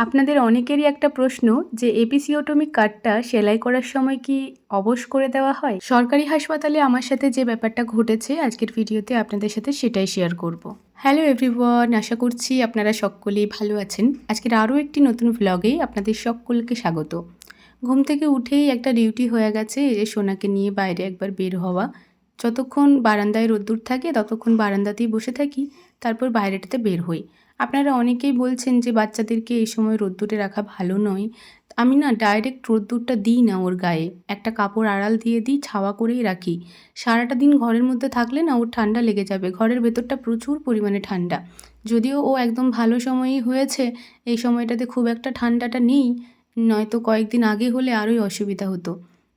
আপনাদের অনেকেরই একটা প্রশ্ন যে এপিসিওটমিক কার্ডটা সেলাই করার সময় কি অবশ করে দেওয়া হয়? সরকারি হাসপাতালে আমার সাথে যে ব্যাপারটা ঘটেছে আজকের ভিডিওতে আপনাদের সাথে সেটাই শেয়ার করব। হ্যালো এভরিওয়ান আশা করছি আপনারা সকলেই ভালো আছেন। আজকের আরও একটি নতুন ভ্লগেই আপনাদের সকলকে স্বাগত। ঘুম থেকে উঠেই একটা ডিউটি হয়ে গেছে, এই যে সোনাকে নিয়ে বাইরে একবার বের হওয়া। যতক্ষণ বারান্দায় রোদ্দুর থাকে, ততক্ষণ বারান্দাতেই বসে থাকি, তারপর বাইরেটাতে বের হই। আপনারা অনেকেই বলছেন যে বাচ্চাদেরকে এই সময় রোদ্দুরে রাখা ভালো নয়। আমি না ডাইরেক্ট রোদ্দুরটা দিই না ওর গায়ে। একটা কাপড় আড়াল দিয়ে দিই, ছাওয়া করেই রাখি। সারাটা দিন ঘরের মধ্যে থাকলে না ওর ঠান্ডা লেগে যাবে। ঘরের ভেতরটা প্রচুর পরিমাণে ঠান্ডা। যদিও ও একদম ভালো সময়ই হয়েছে, এই সময়টাতে খুব একটা ঠান্ডাটা নেই, নয়তো কয়েকদিন আগে হলে আরোই অসুবিধা হতো।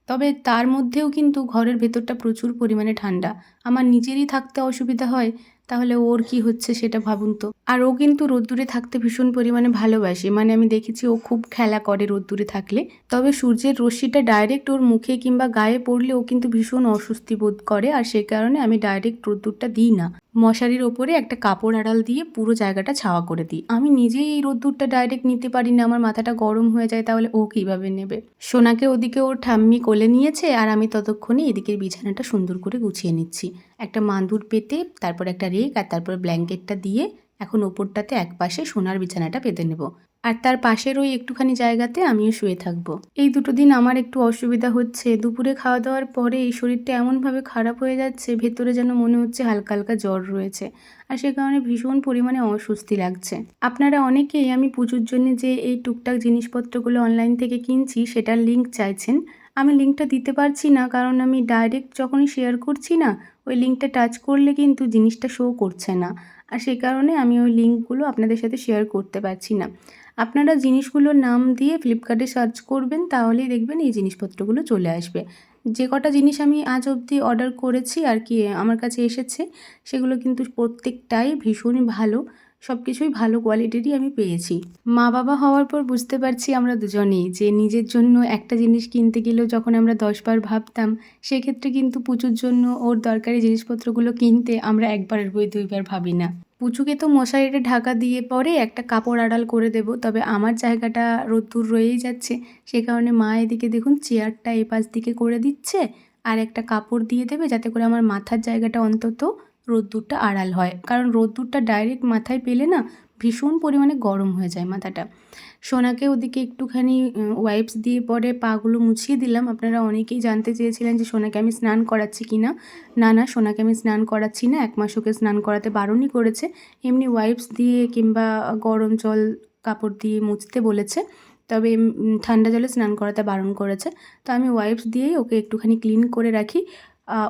তবে তার মধ্যেও কিন্তু ঘরের ভেতরটা প্রচুর পরিমাণে ঠান্ডা। আমার নিজেরই থাকতে অসুবিধা হয় তাহলে ওর কি হচ্ছে সেটা ভাবুন তো। আর ও কিন্তু রোদ্দুরে থাকতে ভীষণ পরিমাণে ভালোবাসে। মানে আমি দেখেছি ও খুব খেলা করে রোদ্দুরে থাকলে। তবে সূর্যের রশ্মিটা ডাইরেক্ট ওর মুখে কিংবা গায়ে পড়লে ও কিন্তু ভীষণ অস্বস্তি বোধ করে। আর সে কারণে আমি ডাইরেক্ট রোদ্দুরটা দিই না। মশারির ওপরে একটা কাপড় আড়াল দিয়ে পুরো জায়গাটা ছাওয়া করে দিই। আমি নিজেই এই রোদ্দুরটা ডাইরেক্ট নিতে পারি না, আমার মাথাটা গরম হয়ে যায়, তাহলে ও কীভাবে নেবে? সোনাকে ওদিকে ওর ঠাম্মি কোলে নিয়েছে আর আমি ততক্ষণে এদিকের বিছানাটা সুন্দর করে গুছিয়ে নিচ্ছি। একটা মাদুর পেতে, তারপর একটা রেক আর তারপর ব্ল্যাঙ্কেটটা দিয়ে এখন ওপরটাতে একপাশে সোনার বিছানাটা পেতে নেব। আর তার পাশের ওই একটুখানি জায়গাতে আমিও শুয়ে থাকব। এই দুটো দিন আমার একটু অসুবিধা হচ্ছে। দুপুরে খাওয়া দাওয়ার পরে এই শরীরটা এমনভাবে খারাপ হয়ে যাচ্ছে, ভেতরে যেন মনে হচ্ছে হালকা হালকা জ্বর রয়েছে আর সে কারণে ভীষণ পরিমাণে অস্বস্তি লাগছে। আপনারা অনেকেই আমি পুজোর জন্য যে এই টুকটাক জিনিসপত্রগুলো অনলাইন থেকে কিনছি, সেটার লিঙ্ক চাইছেন। আমি লিঙ্কটা দিতে পারছি না, কারণ আমি ডাইরেক্ট যখনই শেয়ার করছি না, ওই লিঙ্কটা টাচ করলে কিন্তু জিনিসটা শো করছে না। আর সেই কারণে আমি ওই লিঙ্কগুলো আপনাদের সাথে শেয়ার করতে পারছি না। আপনারা জিনিসগুলোর নাম দিয়ে ফ্লিপকার্টে সার্চ করবেন, তাহলেই দেখবেন এই জিনিসপত্রগুলো চলে আসবে। যে কটা জিনিস আমি আজ অবধি অর্ডার করেছি আর কি আমার কাছে এসেছে, সেগুলো কিন্তু প্রত্যেকটাই ভীষণই ভালো। সব কিছুই ভালো কোয়ালিটিরই আমি পেয়েছি। মা বাবা হওয়ার পর বুঝতে পারছি আমরা দুজনেই যে নিজের জন্য একটা জিনিস কিনতে গেলেও যখন আমরা দশবার ভাবতাম, সেক্ষেত্রে কিন্তু পুজোর জন্য ওর দরকারি জিনিসপত্রগুলো কিনতে আমরা একবারের বই দুইবার ভাবি না। পুচুকে তো মশারিটা ঢাকা দিয়ে পরে একটা কাপড় আড়াল করে দেব, তবে আমার জায়গাটা রোদ্দুর রয়েই যাচ্ছে। সে কারণে মা এদিকে দেখুন চেয়ারটা এপাশ দিকে করে দিচ্ছে আর একটা কাপড় দিয়ে দেবে যাতে করে আমার মাথার জায়গাটা অন্তত রোদ্দুরটা আড়াল হয়। কারণ রোদ্দুরটা ডাইরেক্ট মাথায় পেলে না ভীষণ পরিমাণে গরম হয়ে যায় মাথাটা। সোনাকে ওদিকে একটুখানি ওয়াইপস দিয়ে পরে পাগুলো মুছিয়ে দিলাম। আপনারা অনেকেই জানতে চেয়েছিলেন যে সোনাকে আমি স্নান করাচ্ছি কি না না না সোনাকে আমি স্নান করাচ্ছি না। এক মাস ওকে স্নান করাতে বারণই করেছে। এমনি ওয়াইপস দিয়ে কিংবা গরম জল কাপড় দিয়ে মুছতে বলেছে। তবে ঠান্ডা জলে স্নান করাতে বারণ করেছে। তো আমি ওয়াইপস দিয়েই ওকে একটুখানি ক্লিন করে রাখি।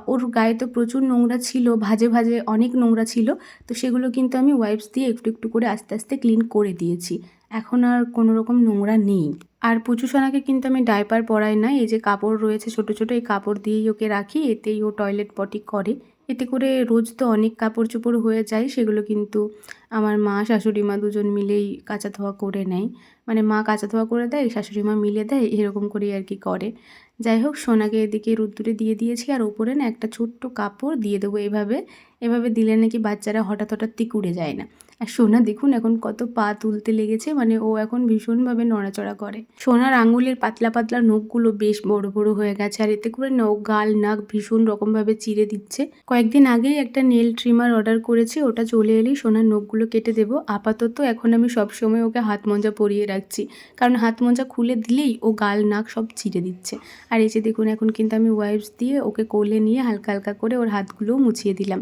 ওর গায়ে তো প্রচুর নোংরা ছিল, ভাজে ভাজে অনেক নোংরা ছিল, তো সেগুলো কিন্তু আমি ওয়াইপস দিয়ে একটু একটু করে আস্তে আস্তে ক্লিন করে দিয়েছি। এখন আর কোনো রকম নোংরা নেই। আর পুচু সোনাকে কিন্তু আমি ডাইপার পরাই না এই যে কাপড় রয়েছে ছোট ছোটো, এই কাপড় দিয়েই ওকে রাখি, এতেই ও টয়লেট পটি করে। এতে করে রোজ তো অনেক কাপড় চোপড় হয়ে যায়, সেগুলো কিন্তু আমার মা, শাশুড়ি মা দুজন মিলেই কাঁচা ধোয়া করে নেয়। মানে মা কাঁচা ধোয়া করে দেয়, শাশুড়ি মা মিলে দেয়, এরকম করেই আর কি করে। যাই হোক, সোনাকে এদিকে রোদ্দুরে দিয়ে দিয়েছি, আর ওপরে না একটা ছোট্ট কাপড় দিয়ে দেবো এভাবে। এভাবে দিলে নাকি বাচ্চারা হঠাৎ হঠাৎ তিকুড়ে যায় না। আর সোনা, দেখুন এখন কত পা তুলতে লেগেছে মানে ও এখন ভীষণভাবে নড়াচড়া করে। সোনার আঙুলের পাতলা পাতলা নখগুলো বেশ বড় বড় হয়ে গেছে, আর এতে করে নখ, গাল, নাক ভীষণ রকমভাবে চিরে দিচ্ছে। কয়েকদিন আগেই একটা নেল ট্রিমার অর্ডার করেছি, ওটা চলে এলেই সোনার নখগুলো কেটে দেবো। আপাতত এখন আমি সবসময় ওকে হাত মোজা পরিয়ে রাখছি, কারণ হাত মোজা খুলে দিলেই ও গাল, নাক সব চিরে দিচ্ছে। আর এই যে দেখুন, এখন কিন্তু আমি ওয়াইপস দিয়ে ওকে কোলে নিয়ে হালকা হালকা করে ওর হাতগুলোও মুছিয়ে দিলাম।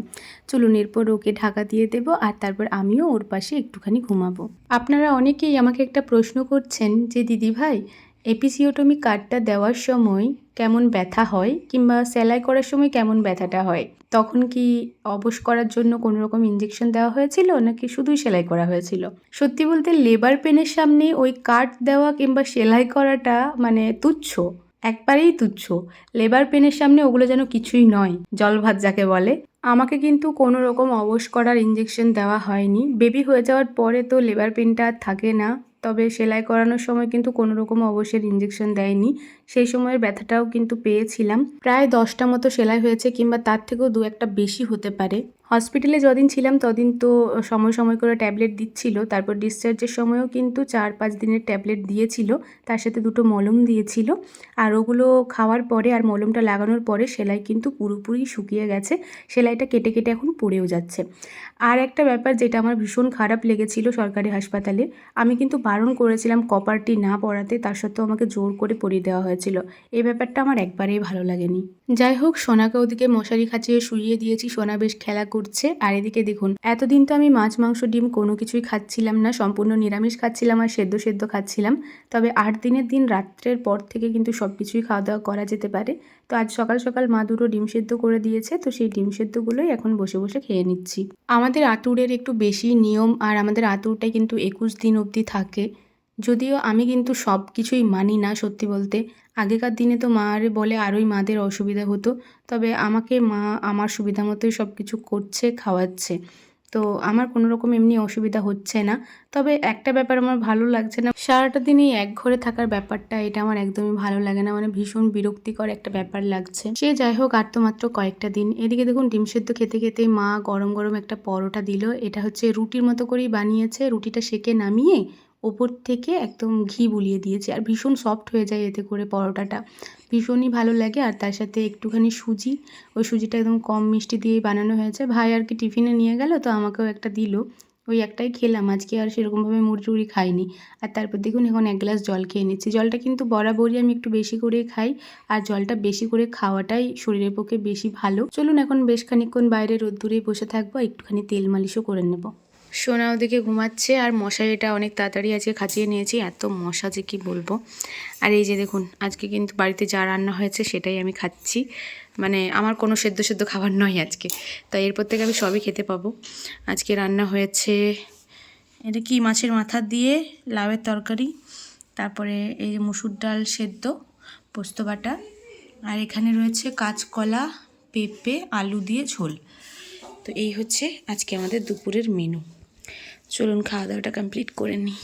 চলুন, এরপর ওকে ঢাকা দিয়ে দেবো, আর তারপর আমিও ওর পাশে একটুখানি ঘুমাবো। আপনারা অনেকেই আমাকে একটা প্রশ্ন করছেন যে, দিদি ভাই, এপিসিওটমি কার্ডটা দেওয়ার সময় কেমন ব্যথা হয় কিংবা সেলাই করার সময় কেমন ব্যথাটা হয়? তখন কি অবশ করার জন্য কোনো রকম ইঞ্জেকশন দেওয়া হয়েছিল, নাকি শুধুই সেলাই করা হয়েছিল? সত্যি বলতে লেবার পেনের সামনে ওই কাট দেওয়া কিংবা সেলাই করাটা মানে তুচ্ছ। একবারেই তুচ্ছ। লেবার পেনের সামনে ওগুলো যেন কিছুই নয়, জল ভাত যাকে বলে। আমাকে কিন্তু কোনো রকম অবশ করার ইঞ্জেকশন দেওয়া হয়নি। বেবি হয়ে যাওয়ার পরে তো লেবার পেনটা আর থাকে না। তবে সেলাই করানোর সময় কিন্তু কোনো রকম অবশ্যের ইঞ্জেকশন দেয়নি। সেই সময়ের ব্যথাটাও কিন্তু পেয়েছিলাম। প্রায় দশটা মতো সেলাই হয়েছে কিংবা তার থেকেও দু একটা বেশি হতে পারে। হসপিটালে যদিন ছিলাম, তদিন তো সময় সময় করে ট্যাবলেট দিচ্ছিল। তারপর ডিসচার্জের সময়ও কিন্তু চার পাঁচ দিনের ট্যাবলেট দিয়েছিল। তার সাথে দুটো মলম দিয়েছিল। আর ওগুলো খাওয়ার পরে আর মলমটা লাগানোর পরে সেলাই কিন্তু পুরোপুরি শুকিয়ে গেছে। সেলাইটা কেটে কেটে এখন পড়েও যাচ্ছে। আর একটা ব্যাপার যেটা আমার ভীষণ খারাপ লেগেছিল সরকারি হাসপাতালে, আমি কিন্তু বারণ করেছিলাম কপারটি না পরাতে, তার সত্ত্বেও আমাকে জোর করে পরিয়ে দেওয়া হয়েছিল এই ব্যাপারটা আমার একবারেই ভালো লাগেনি। যাই হোক, সোনাকে ওদিকে মশারি খাঁচিয়ে শুইয়ে দিয়েছি, সোনা বেশ খেলা করছে। আর এদিকে দেখুন, এতদিন তো আমি মাছ, মাংস, ডিম কোনো কিছুই খাচ্ছিলাম না, সম্পূর্ণ নিরামিষ খাচ্ছিলাম আর সেদ্ধ সেদ্ধ খাচ্ছিলাম। তবে আট দিনের দিন রাত্রের পর থেকে কিন্তু সব কিছুই খাওয়া দাওয়া করা যেতে পারে। তো আজ সকাল সকাল মা দুটো ডিম সেদ্ধ করে দিয়েছে, তো সেই ডিম সেদ্ধগুলোই এখন বসে বসে খেয়ে নিচ্ছি। আমাদের আতুরের একটু বেশি নিয়ম আর আমাদের আতুরটাই কিন্তু একুশ দিন অবধি থাকে। যদিও আমি কিন্তু সব কিছুই মানি না, সত্যি বলতে। আগেকার দিনে তো মারে বলে আরোই মাদের অসুবিধা হতো, তবে আমাকে মা আমার সুবিধা মতোই সব কিছু করছে, খাওয়াচ্ছে। তো আমার কোনো রকম এমনি অসুবিধা হচ্ছে না, তবে একটা ব্যাপার আমার ভালো লাগছে না। সারাটা দিন এই এক ঘরে থাকার ব্যাপারটা, এটা আমার একদমই ভালো লাগে না মানে ভীষণ বিরক্তিকর একটা ব্যাপার লাগছে। সে যাই হোক, আর তো মাত্র কয়েকটা দিন। এদিকে দেখুন, ডিম সেদ্ধ খেতে খেতে মা গরম গরম একটা পরোটা দিল। এটা হচ্ছে রুটির মতো করেই বানিয়েছে। রুটিটা সেকে নামিয়ে ওপর থেকে একদম ঘি বুলিয়ে দিয়েছি। আর ভীষণ সফট হয়ে যায় এতে করে পরোটাটা। ভীষণই ভালো লাগে। আর তার সাথে একটুখানি সুজি। ওই সুজিটা একদম কম মিষ্টি দিয়েই বানানো হয়েছে। ভাই আর কি টিফিনে নিয়ে গেল, তো আমাকেও একটা দিল। ওই একটাই খেলাম। আজকে আর সেরকমভাবে মুড়ি টুড়ি খাইনি। আর তারপর দেখুন এখন এক গ্লাস জল খেয়ে নিচ্ছি। জলটা কিন্তু বরাবরই আমি একটু বেশি করে খাই। আর জলটা বেশি করে খাওয়াটাই শরীরের পক্ষে বেশি ভালো। চলুন এখন বেশ খানিকক্ষণ বাইরে রোদ্দুরেই বসে থাকব। একটুখানি তেল মালিশও করে নেব। সোনা ওদিকে ঘুমাচ্ছে আর মশারিটা অনেক তাড়াতাড়ি আজকে খাচিয়ে নিয়েছি, এত মশা যে কি বলব। আর এই যে দেখুন, আজকে কিন্তু বাড়িতে যা রান্না হয়েছে সেটাই আমি খাচ্ছি। মানে আমার কোনো সেদ্ধ সেদ্ধ খাবার নয় আজকে, তাই এরপর থেকে আমি সবই খেতে পাবো। আজকে রান্না হয়েছে এটা কি মাছের মাথা দিয়ে লাউয়ের তরকারি, তারপরে এই যে মুসুর ডাল সেদ্ধ, পোস্ত বাটা, আর এখানে রয়েছে কাঁচকলা, পেঁপে, আলু দিয়ে ঝোল। তো এই হচ্ছে আজকে আমাদের দুপুরের মেনু চলুন খাওয়া দাওয়াটা কমপ্লিট করে নিই।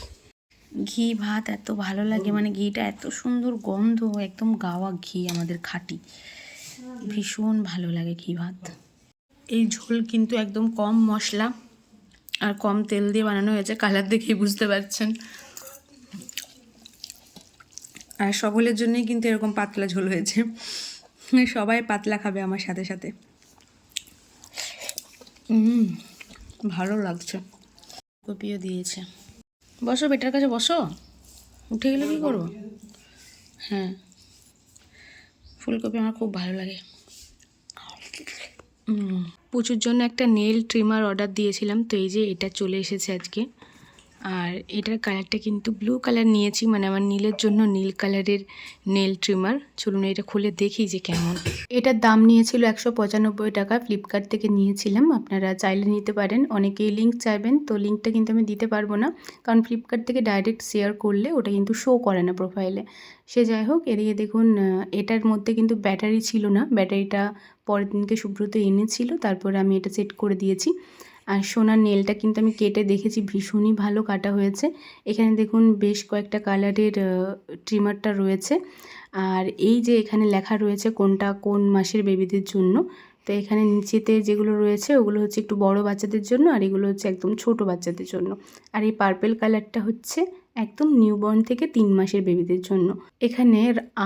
ঘি, ভাত এত ভালো লাগে মানে ঘিটা এত সুন্দর গন্ধ, একদম গাওয়া ঘি আমাদের খাঁটি। ভীষণ ভালো লাগে ঘি, ভাত। এই ঝোল কিন্তু একদম কম মশলা আর কম তেল দিয়ে বানানো হয়েছে, কালার দেখেই বুঝতে পারছেন। আর সকলের জন্যই কিন্তু এরকম পাতলা ঝোল হয়েছে। সবাই পাতলা খাবে আমার সাথে সাথে। ভালো লাগছে। কপিও দিয়েছে। বসো, বেটার কাছে বসো। উঠে গেলে কী করব? হ্যাঁ। ফুলকপি আমার খুব ভালো লাগে। পুচুর জন্য একটা নেল ট্রিমার অর্ডার দিয়েছিলাম, তো এই যে এটা চলে এসেছে আজকে। আর এটার কালারটা কিন্তু ব্লু কালার নিয়েছি মানে আমার নীলের জন্য নীল কালারের নেল ট্রিমার চলুন এটা খুলে দেখি যে কেমন। এটার দাম নিয়েছিল একশো পঁচানব্বই টাকা ফ্লিপকার্ট থেকে নিয়েছিলাম। আপনারা চাইলে নিতে পারেন, অনেকেই লিঙ্ক চাইবেন, তো লিঙ্কটা কিন্তু আমি দিতে পারব না। কারণ ফ্লিপকার্ট থেকে ডাইরেক্ট শেয়ার করলে ওটা কিন্তু শো করে না প্রোফাইলে সে যাই হোক, এদিকে দেখুন এটার মধ্যে কিন্তু ব্যাটারি ছিল না। ব্যাটারিটা পরের দিনকে সুব্রত এনেছিল, তারপরে আমি এটা সেট করে দিয়েছি। আর সোনার নেলটা কিন্তু আমি কেটে দেখেছি, ভীষণই ভালো কাটা হয়েছে। এখানে দেখুন বেশ কয়েকটা কালারের ট্রিমারটা রয়েছে। আর এই যে এখানে লেখা রয়েছে কোনটা কোন মাসের বেবিদের জন্য, তো এখানে নিচেতে যেগুলো রয়েছে ওগুলো হচ্ছে একটু বড় বাচ্চাদের জন্য আর এগুলো হচ্ছে একদম ছোট বাচ্চাদের জন্য। আর এই পার্পেল কালারটা হচ্ছে একদম নিউবর্ন থেকে তিন মাসের বেবিদের জন্য। এখানে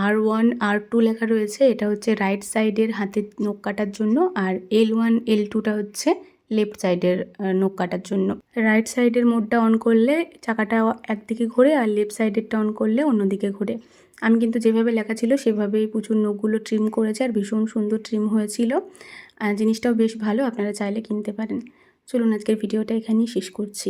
আর ওয়ান আর টু লেখা রয়েছে, এটা হচ্ছে রাইট সাইডের হাতের নখ কাটার জন্য আর এল ওয়ান এল টুটা হচ্ছে লেফট সাইডের নোক কাটার জন্য। রাইট সাইডের মোডটা অন করলে চাকাটা একদিকে ঘোরে আর লেফট সাইডেরটা অন করলে অন্যদিকে ঘোরে। আমি কিন্তু যেভাবে লেখা ছিল সেভাবেই প্রচুর নোকগুলো ট্রিম করেছে আর ভীষণ সুন্দর ট্রিম হয়েছিল। জিনিসটাও বেশ ভালো, আপনারা চাইলে কিনতে পারেন। চলুন আজকের ভিডিওটা এখানেই শেষ করছি।